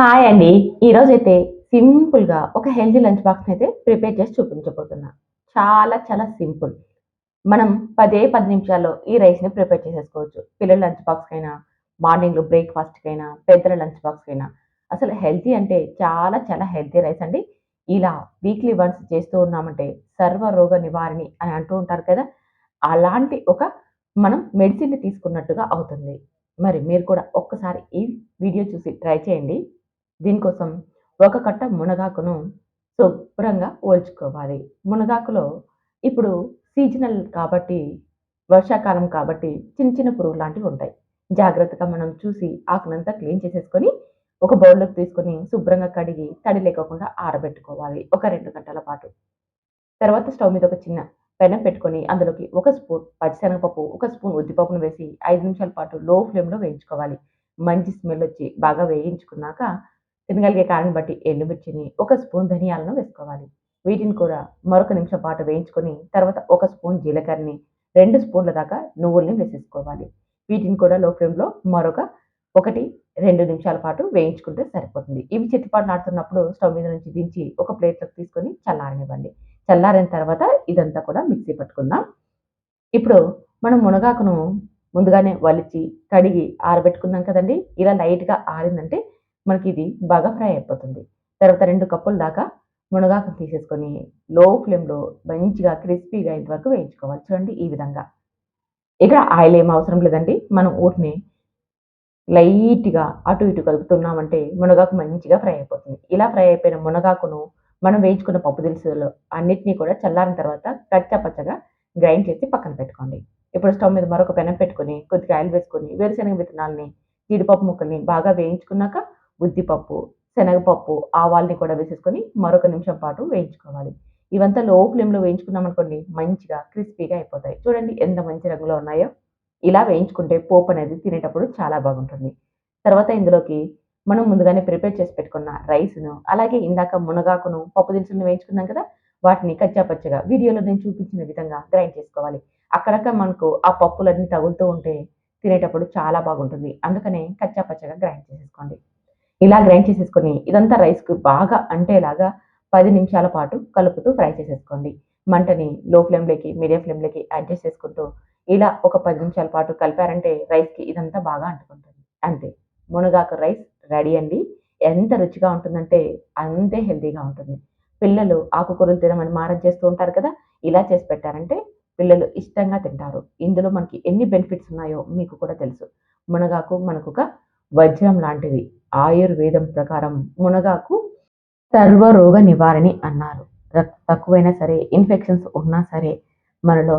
Hi అండి ఈరోజైతే సింపుల్‌గా ఒక హెల్తీ లంచ్ బాక్స్‌ని అయితే ప్రిపేర్ చేసి చూపించబోతున్నా. చాలా చాలా సింపుల్. మనం పదే పది నిమిషాల్లో ఈ రైస్‌ని ప్రిపేర్ చేసేసుకోవచ్చు. పిల్లల లంచ్ బాక్స్‌కైనా, మార్నింగ్‌లో బ్రేక్‌ఫాస్ట్‌కైనా, పెద్దల లంచ్ బాక్స్‌కైనా. అసలు హెల్తీ అంటే చాలా చాలా హెల్తీ రైస్ అండి. ఇలా వీక్లీ వన్స్ చేస్తూ ఉన్నామంటే సర్వ రోగ నివారణి అని అంటూ ఉంటారు కదా! అలాంటి ఒక మనం మెడిసిన్‌ని తీసుకున్నట్టుగా అవుతుంది. మరి మీరు కూడా ఒక్కసారి ఈ వీడియో చూసి ట్రై చేయండి. దీనికోసం ఒక కట్ట మునగాకును శుభ్రంగా ఓల్చుకోవాలి మునగాకులో ఇప్పుడు సీజనల్ కాబట్టి, వర్షాకాలం కాబట్టి చిన్న చిన్న పురుగు లాంటివి ఉంటాయి. జాగ్రత్తగా మనం చూసి ఆకునంతా క్లీన్ చేసేసుకొని, ఒక బౌల్‌లోకి తీసుకొని శుభ్రంగా కడిగి తడి లేకోకుండా ఆరబెట్టుకోవాలి. ఒక రెండు గంటల పాటు. తర్వాత స్టవ్ మీద ఒక చిన్న పెనం పెట్టుకొని అందులోకి ఒక స్పూన్ పచ్చిశనగపప్పు, ఒక స్పూన్ ఉద్దిపప్పును వేసి ఐదు నిమిషాల పాటు లో ఫ్లేమ్‌లో వేయించుకోవాలి. మంచి స్మెల్ వచ్చి బాగా వేయించుకున్నాక తినగలిగే కారణం బట్టి ఎండుమిర్చిని, ఒక స్పూన్ ధనియాలను వేసుకోవాలి. వీటిని కూడా మరొక నిమిషం పాటు వేయించుకొని తర్వాత ఒక స్పూన్ జీలకర్రని, రెండు స్పూన్ల దాకా నువ్వుల్ని వేసేసుకోవాలి. వీటిని కూడా లో ఫ్లేమ్‌లో మరొక 1, 2 నిమిషాల పాటు వేయించుకుంటే సరిపోతుంది. ఇవి చిటపటలాడుతున్నప్పుడు స్టవ్ మీద నుంచి దించి ఒక ప్లేట్‌లోకి తీసుకొని చల్లారనివ్వండి. చల్లారిన తర్వాత ఇదంతా కూడా మిక్సీ పట్టుకుందాం. ఇప్పుడు మనం మునగాకును ముందుగానే వలిచి కడిగి ఆరబెట్టుకున్నాం కదండీ! ఇలా లైట్‌గా ఆరిందంటే మనకి ఇది బాగా ఫ్రై అయిపోతుంది. తర్వాత రెండు కప్పుల దాకా మునగాకు తీసేసుకొని లో ఫ్లేమ్‌లో మంచిగా క్రిస్పీగా అయ్యేంత వరకు వేయించుకోవాలి. చూడండి ఈ విధంగా. ఇక్కడ ఆయిల్ ఏం అవసరం లేదండి. మనం ఊటిని లైట్‌గా అటు ఇటు కలుపుతున్నామంటే మునగాకు మంచిగా ఫ్రై అయిపోతుంది. ఇలా ఫ్రై అయిపోయిన మునగాకును మనం వేయించుకున్న పప్పు దినుసులు అన్నిటిని కూడా చల్లారిన తర్వాత కచ్చపచ్చగా గ్రైండ్ చేసి పక్కన పెట్టుకోండి. ఇప్పుడు స్టవ్ మీద మరొక పెనం పెట్టుకొని కొద్దిగా ఆయిల్ వేసుకొని వేరుశనగ విత్తనాల్ని, జీడిపప్పు ముక్కల్ని బాగా వేయించుకున్నాక ఉద్దిపప్పు, శనగపప్పు, ఆవాల్ని కూడా వేసేసుకొని మరొక నిమిషం పాటు వేయించుకోవాలి. ఇవంతా లో ఫ్లేమ్‌లో వేయించుకున్నామనుకోండి మంచిగా క్రిస్పీగా అయిపోతాయి. చూడండి ఎంత మంచి రంగులో ఉన్నాయో! ఇలా వేయించుకుంటే పోపు అనేది తినేటప్పుడు చాలా బాగుంటుంది. తర్వాత ఇందులోకి మనం ముందుగానే ప్రిపేర్ చేసి పెట్టుకున్న రైస్‌ను, అలాగే ఇందాక మునగాకును, పప్పు దినుసులను వేయించుకున్నాం కదా! వాటిని కచ్చా పచ్చగా వీడియోలో నేను చూపించిన విధంగా గ్రైండ్ చేసుకోవాలి. అక్కడక్కడ మనకు ఆ పప్పులన్నీ తగులుతూ ఉంటే తినేటప్పుడు చాలా బాగుంటుంది. అందుకనే కచ్చా పచ్చగా గ్రైండ్ చేసేసుకోండి. ఇలా గ్రైండ్ చేసేసుకొని ఇదంతా రైస్‌కి బాగా అంటేలాగా పది నిమిషాల పాటు కలుపుతూ ఫ్రై చేసేసుకోండి. మంటని లో ఫ్లేమ్‌లోకి, మీడియం ఫ్లేమ్‌లోకి అడ్జస్ట్ చేసుకుంటూ ఇలా ఒక పది నిమిషాల పాటు కలిపారంటే రైస్‌కి ఇదంతా బాగా అంటుకుంటుంది. అంతే. మునగాకు రైస్ రెడీ అండి. ఎంత రుచిగా ఉంటుందంటే అంతే హెల్తీగా ఉంటుంది. పిల్లలు ఆకుకూరలు తినమని మారం చేస్తూ ఉంటారు కదా! ఇలా చేసి పెట్టారంటే పిల్లలు ఇష్టంగా తింటారు. ఇందులో మనకి ఎన్ని బెనిఫిట్స్ ఉన్నాయో మీకు కూడా తెలుసు. మునగాకు మనకు ఒక వజ్రం లాంటిది. ఆయుర్వేదం ప్రకారం మునగాకు సర్వరోగ నివారణి అన్నారు. రక్త తక్కువైనా సరే, ఇన్ఫెక్షన్స్ ఉన్నా సరే, మనలో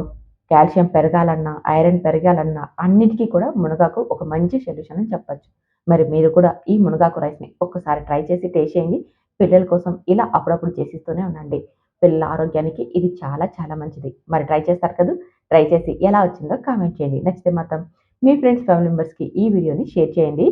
కాల్షియం పెరగాలన్నా, ఐరన్ పెరగాలన్నా అన్నిటికీ కూడా మునగాకు ఒక మంచి సొల్యూషన్ అని చెప్పొచ్చు. మరి మీరు కూడా ఈ మునగాకు రైస్‌ని ఒక్కసారి ట్రై చేసి టేస్ట్ చేయండి. పిల్లల కోసం ఇలా అప్పుడప్పుడు చేసిస్తూనే ఉండండి. పిల్లల ఆరోగ్యానికి ఇది చాలా చాలా మంచిది. మరి ట్రై చేస్తారు కదా ట్రై చేసి ఎలా వచ్చిందో కామెంట్ చేయండి. నచ్చితే మాత్రం మీ ఫ్రెండ్స్, ఫ్యామిలీ మెంబర్స్‌కి ఈ వీడియోని షేర్ చేయండి.